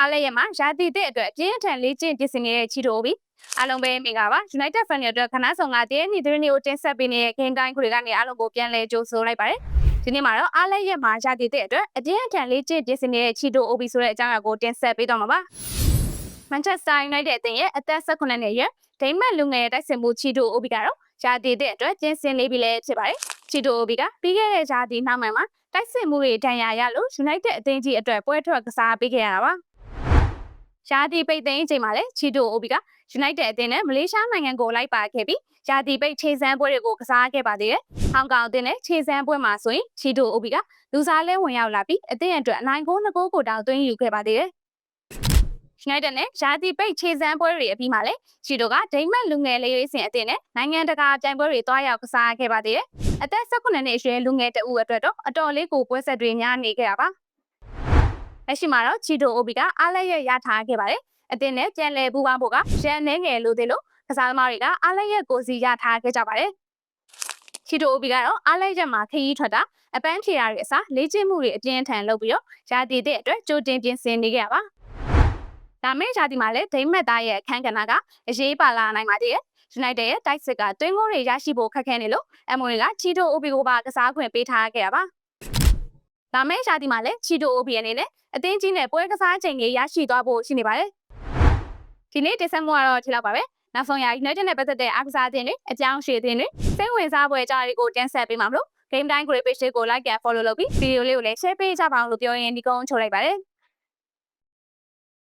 အားလည်းရမှာရာသီတဲ့အတွက်အပြင်းအထန်လေးကျင့်ပြင်ဆင်နေတဲ့ချီတိုအိုဘီအားလုံးပဲမင်္ဂလာပါ United Fan ရဲ့အတွက်ခဏဆောင်ကတည်းကနေ့သတင်းတွေကိုတင်ဆက်ပေးနေတဲ့ဂိမ်းတိုင်းခွေကနေအားလုံးကိုပြန်လဲကြိုဆိုလိုက်ပါတယ်ဒီနေ့မှာတော့အားလည်းရမှာရာသီတဲ့အတွက်အပြင်းအထန်လေးကျင့်ပြင်ဆင်နေတဲ့ချီတိုအိုဘီဆိုတဲ့အကြောင်းအရာကိုတင်ဆက်ပေးတော့မှာပါ Manchester United အသင်းရဲ့အသက်18နှစ်ရဲ့ဒိမတ်လူငယ်ရဲ့တိုက်စစ်မှုချီတိုအိုဘီကတော့ရာသီတဲ့အတွက်ကျင်းစင်လေးပြီးလဲဖြစ်ပါတယ်ချီတိုအိုဘီကပြီးခဲ့တဲ့ရာသီနောက်ပိုင်းမှာတိုက်စစ်မှုတွေတန်ရာရလို့ United အသင်းကြီးအတွက်ပွဲထွက်ကစားပေးခဲ့ရတာပါ ရာသီပိတ်သိမ်းအချိန်မှာလည်းချီတိုအိုဘီက United အသင်းနဲ့မလေးရှားနိုင်ငံကိုလိုက်ပါခဲ့ပြီးရာသီပိတ်ခြေစမ်းပွဲတွေကိုကစားခဲ့ပါသေးတယ်။ဟောင်ကောင်အသင်းနဲ့ခြေစမ်းပွဲမှာဆိုရင်ချီတိုအိုဘီကလူစားလဲဝင်ရောက်လာပြီးအသင်းအတွက်အနိုင်ဂိုးနှစ်ဂိုးကိုတောင်သွင်းယူခဲ့ပါသေးတယ်။ United နဲ့ရာသီပိတ်ခြေစမ်းပွဲတွေအပြီးမှာလည်းချီတိုကဒိမတ်လူငယ်လေးရေးစင်အသင်းနဲ့နိုင်ငံတကာပြိုင်ပွဲတွေတွားရောက်ကစားခဲ့ပါသေးတယ်။အသက်18နှစ်အရွယ်လူငယ်တဦးအတွက်တော့အတော်လေးကိုပွဲဆက်တွေများနေခဲ့တာပါ။ လက်ရှိမှာတော့ချီတိုအိုဘီကအားလည်းရရထားခဲ့ပါတယ်။အသင်းနဲ့ပြန်လည်ပူးပေါင်းဖို့ကရန်နေငယ်လို့သေးလို့ကစားသမားတွေကအားလည်းရကိုစီရထားခဲ့ကြပါတယ်။ချီတိုအိုဘီကတော့အားလည်းရမှာခရီးထွက်တာအပန်းဖြေရာတွေအစားလေ့ကျင့်မှုတွေအပြင်းထန်လုပ်ပြီးတော့ရာသီတဲ့အတွက်ကြိုတင်ပြင်ဆင်နေကြပါ။ဒါမယ့်ရာသီမှာလည်းဒိမတ်သားရဲ့အခန်းကဏ္ဍကအရေးပါလာနိုင်ပါသေးတယ်။ United ရဲ့တိုက်စစ်ကတွင်းကိုတွေရရှိဖို့ခက်ခဲနေလို့ MOA ကချီတိုအိုဘီကိုပါကစားခွင့်ပေးထားခဲ့တာပါ။ ဒါမယ့်ရာသီမှာလည်းချီတိုအိုဘီအနေနဲ့အသင်းကြီးနဲ့ပွဲကစားချိန်ကြီးရရှိသွားဖို့ရှိနေပါတယ်။ဒီနေ့တင်ဆက်မှုကတော့ဒီလောက်ပါပဲ။နောက်ဆုံးရ United နဲ့ပတ်သက်တဲ့အားကစားအသင်းတွေအကြောင်းရှည်အသင်းတွေစိတ်ဝင်စားပွဲအကြောင်းတွေကိုတင်ဆက်ပေးမှာမလို့ Game Time Group Page ကို Like and Follow လုပ်ပြီးဗီဒီယိုလေးကိုလည်း Share ပေးကြပါအောင်လို့ပြောရင်းဒီကုန်းချုပ်လိုက်ပါတယ်။